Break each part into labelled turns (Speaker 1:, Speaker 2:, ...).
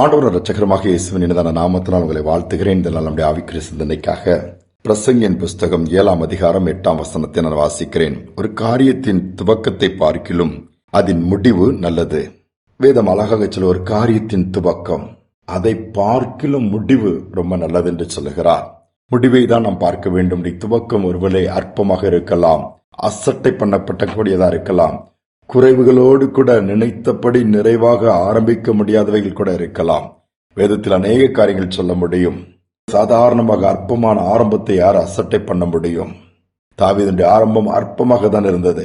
Speaker 1: ஆண்டவர் ரட்சகரமாக இயேசுவின் இனதான நாமத்தினால் உங்களை வாழ்த்துகிறேன். இந்த நாள் நம்முடைய ஆவிக்கிற சிந்தனைக்காக பிரசங்கின் புஸ்தகம் ஏழாம் அதிகாரம் எட்டாம் வசனத்தை நான் வாசிக்கிறேன். ஒரு காரியத்தின் துவக்கத்தை பார்க்கிலும் அதன் முடிவு நல்லது. வேதம் அழகாக சொல்ல ஒரு காரியத்தின் துவக்கம் அதை பார்க்கிலும் முடிவு ரொம்ப நல்லது என்று சொல்லுகிறார். முடிவை தான் நாம் பார்க்க வேண்டும். துவக்கம் ஒருவேளை அற்பமாக இருக்கலாம் அசட்டை பண்ணப்பட்ட கூடியதா இருக்கலாம் குறைவுகளோடு கூட நினைத்தபடி நிறைவாக ஆரம்பிக்க முடியாதவைகள் கூட இருக்கலாம். வேதத்தில் அநேக காரியங்கள் சொல்ல முடியும். சாதாரணமாக அற்பமான ஆரம்பத்தை யார் அசட்டை பண்ண முடியும்? தாவீதுடைய ஆரம்பம் அற்பமாக தான் இருந்தது.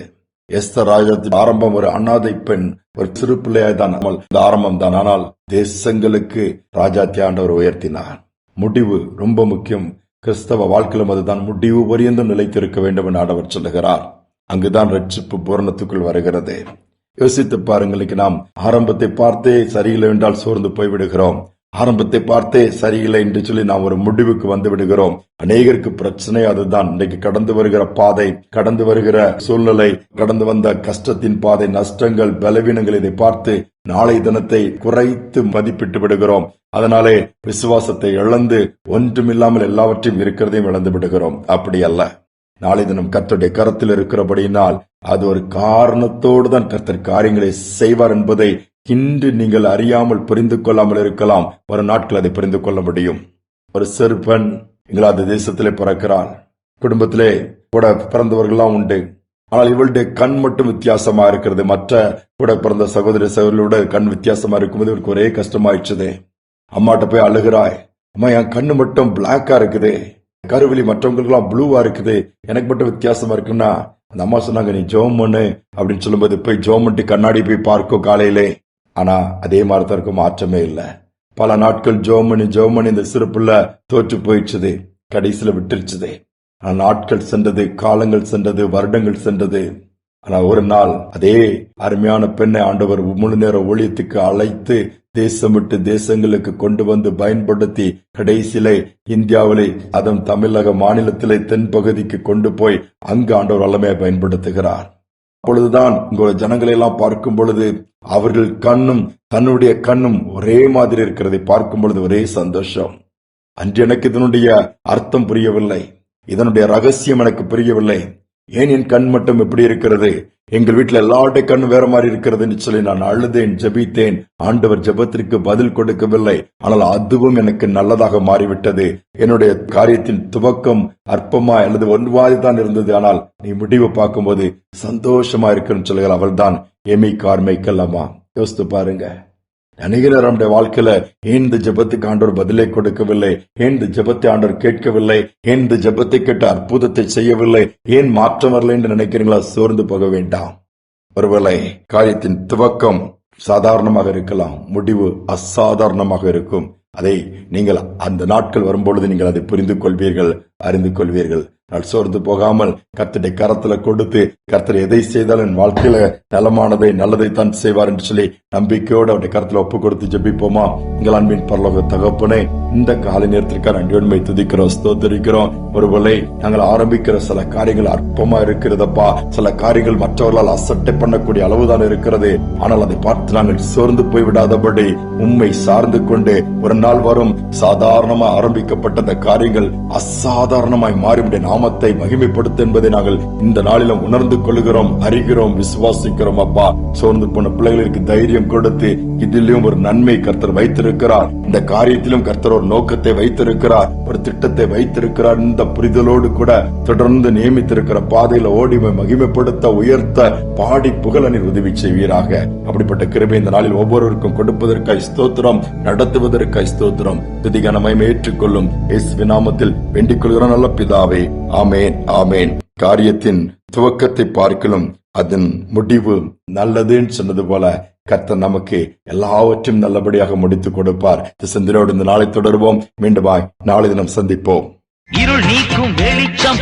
Speaker 1: எஸ்தர் ராஜத்தின் ஆரம்பம் ஒரு அண்ணாதை பெண் ஒரு சிறு பிள்ளையாய் தான் அமல் இந்த ஆரம்பம் தான். ஆனால் தேசங்களுக்கு ராஜாத்தி ஆண்டவர் உயர்த்தினார். முடிவு ரொம்ப முக்கியம். கிறிஸ்தவ வாழ்க்கையிலும் அதுதான் முடிவு பரியந்தம் நிலைத்திருக்க வேண்டும் என்று ஆண்டவர் சொல்லுகிறார். அங்குதான் ரட்சிப்பு பூரணத்துக்குள் வருகிறது. யோசித்து பாருங்கள் நாம் ஆரம்பத்தை பார்த்தே சரியில்லை என்றால் சோர்ந்து போய்விடுகிறோம். ஆரம்பத்தை பார்த்தே சரியில்லை என்று சொல்லி நாம் ஒரு முடிவுக்கு வந்து விடுகிறோம். அநேகருக்கு பிரச்சனை அதுதான். இன்றைக்கு கடந்து வருகிற பாதை கடந்து வருகிற சூழ்நிலை கடந்து வந்த கஷ்டத்தின் பாதை நஷ்டங்கள் பலவீனங்கள் இதை பார்த்து நாளை தினத்தை குறைத்து மதிப்பிட்டு விடுகிறோம். அதனாலே விசுவாசத்தை இழந்து ஒன்றுமில்லாமல் எல்லாவற்றையும் இருக்கிறதையும் இழந்து விடுகிறோம். அப்படி அல்ல. நாளை தினம் கர்த்தருடைய கரத்தில் இருக்கிறபடியினால் அது ஒரு காரணத்தோடு தான் கர்த்தர் காரியங்களை செய்வார் என்பதை இன்று நீங்கள் அறியாமல் புரிந்து கொள்ளாமல் இருக்கலாம். ஒரு நாட்கள் அதை புரிந்து கொள்ள முடியும். ஒரு சிறுபெண் இங்கிலாந்து தேசத்திலே பிறக்கிறாள். குடும்பத்திலே கூட பிறந்தவர்கள்லாம் உண்டு. ஆனால் இவளுடைய கண் மட்டும் வித்தியாசமா இருக்கிறது. மற்ற கூட பிறந்த சகோதரி சகோதரியோட கண் வித்தியாசமா இருக்கும்போது இவருக்கு ஒரே கஷ்டமாயிடுச்சுது. அம்மாட்ட போய் அழுகிறாய். அம்மா என் கண்ணு மட்டும் பிளாக்கா இருக்குது. கருவிழி மற்றவங்களுக்கெல்லாம் ப்ளூவா இருக்குது. எனக்கு மட்டும் வித்தியாசமா இருக்குன்னா அந்த அம்மா சொன்னாங்க நீ ஜோம் பண்ணு அப்படின்னு சொல்லும்போது போய் ஜோம் பண்ணிட்டு கண்ணாடி போய் பார்க்கும் காலையிலே. ஆனா அதே மாதிரி தான் இருக்கும் மாற்றமே இல்லை. பல நாட்கள் ஜோம் பண்ணி ஜோம் பண்ணி இந்த சிறப்புல தோற்று போயிடுச்சுது. கடைசியில விட்டுருச்சுது. ஆனா நாட்கள் சென்றது காலங்கள் சென்றது வருடங்கள் சென்றது. ஆனா ஒரு நாள் அதே அருமையான பெண்ணை ஆண்டவர் முழு நேர ஊழியத்துக்கு அழைத்து தேசம் விட்டு தேசங்களுக்கு கொண்டு வந்து பயன்படுத்தி கடைசியில இந்தியாவிலே அதன் தமிழக மாநிலத்திலே தென்பகுதிக்கு கொண்டு போய் அங்கு ஆண்டவர் வல்லமையை பயன்படுத்துகிறார். அப்பொழுதுதான் உங்களோட ஜனங்களை எல்லாம் பார்க்கும் பொழுது அவர்கள் கண்ணும் தன்னுடைய கண்ணும் ஒரே மாதிரி இருக்கிறதை பார்க்கும் பொழுது ஒரே சந்தோஷம். அன்று எனக்கு இதனுடைய அர்த்தம் புரியவில்லை. இதனுடைய ரகசியம் எனக்கு புரியவில்லை. ஏன் என் கண் மட்டும் எப்படி இருக்கிறது? எங்கள் வீட்டுல எல்லாருடைய கண் வேற மாதிரி இருக்கிறதுன்னு சொல்லி நான் அழுதேன் ஜெபித்தேன். ஆண்டவர் ஜெபத்திற்கு பதில் கொடுக்கவில்லை. ஆனால் அதுவும் எனக்கு நல்லதாக மாறிவிட்டது. என்னுடைய காரியத்தின் துவக்கம் அற்பமா அல்லது ஒன்றுவாதி தான் இருந்தது. ஆனால் நீ முடிவு பார்க்கும்போது சந்தோஷமா இருக்குன்னு சொல்லுகிறார் அவள் தான் எமி கார்மைக்கல்லம்மா. யோசித்து பாருங்க. அநேகர் நம்முடைய வாழ்க்கையில ஏன் இந்த ஜபத்துக்கு ஆண்டவர் பதிலை கொடுக்கவில்லை? ஏன் இந்த ஜெபத்தை ஆண்டவர் கேட்கவில்லை? ஏன் இந்த ஜெபத்தை கேட்டு அற்புதத்தை செய்யவில்லை? ஏன் மாற்றம் வரலை என்று நினைக்கிறீங்களா சோர்ந்து போக வேண்டாம். ஒருவேளை காரியத்தின் துவக்கம் சாதாரணமாக இருக்கலாம். முடிவு அசாதாரணமாக இருக்கும். அதை நீங்கள் அந்த நாட்கள் வரும்பொழுது நீங்கள் அதை புரிந்து கொள்வீர்கள் அறிந்து கொள்வீர்கள். நான் சோர்ந்து போகாமல் கர்த்தடை கரத்துல கொடுத்து கர்த்தர் எதை செய்தாலும் என் வாழ்க்கையில நலமானதை நல்லதை தான் செய்வார் என்று சொல்லி நம்பிக்கையோடு அவருடைய கரத்துல ஒப்பு கொடுத்து ஜெபிப்போமா? உங்கள் அன்பின் பரலோக தகப்பனே இந்த காலை நேரத்திற்காக நன்றியுண்மை துதிக்கிறோம் ஸ்தோத்தரிக்கிறோம். ஒருவேளை நாங்கள் ஆரம்பிக்கிற சில காரியங்கள் அற்பமா இருக்கிறதப்பா? சில காரியங்கள் மற்றவர்களால் அசட்டை பண்ணக்கூடிய அளவுதான் இருக்கிறது. ஆனால் அதை பார்த்து நாங்கள் சோர்ந்து போய்விடாதபடி உண்மை சார்ந்து கொண்டு ஒரு நாள் வரும் சாதாரணமா ஆரம்பிக்கப்பட்ட அந்த காரியங்கள் அசாதாரணமாய் மாறிவிட நாமத்தை மகிமைப்படுத்து என்பதை நாங்கள் இந்த நாளிலும் உணர்ந்து கொள்கிறோம் அறிகிறோம் விசுவாசிக்கிறோம் அப்பா. சோர்ந்து போன பிள்ளைகளுக்கு தைரியம் கொடுத்து இதிலும் ஒரு நன்மை கர்த்தர் வைத்திருக்கிறார். இந்த காரியத்திலும் கர்த்தர் ஒரு நோக்கத்தை வைத்திருக்கிறார். ஒரு திட்டத்தை வைத்திருக்கிறார். இந்த புரிதலோடு கூட தொடர்ந்து நியமித்திருக்கிற பாதையில ஓடி மகிமைப்படுத்த உயர்த்த பாடி புகழ நீர் உதவி செய்வீராக. அப்படிப்பட்ட கிருபை இந்த நாளில் ஒவ்வொருவருக்கும் கொடுப்பதற்காய் ஸ்தோத்திரம் நடத்துவதற்காய் ஸ்தோத்திரம். துதிகனமயம் ஏற்றுக்கொள்ளும். இயேசு நாமத்தில் வேண்டிக் கொள்கிற நல்ல பிதாவே. ஆமேன் ஆமேன். காரியத்தின் துவக்கத்தை பார்க்கலும் அதன் முடிவு நல்லதுன்னு சொன்னது போல கர்த்தர் நமக்கு எல்லாவற்றையும் நல்லபடியாக முடித்துக் கொடுப்பார். இந்த இந்த நாளை தொடர்வோம். மீண்டுமாய் நாளை தினம் சந்திப்போம்.
Speaker 2: இருள் நீக்கும் வெளிச்சம்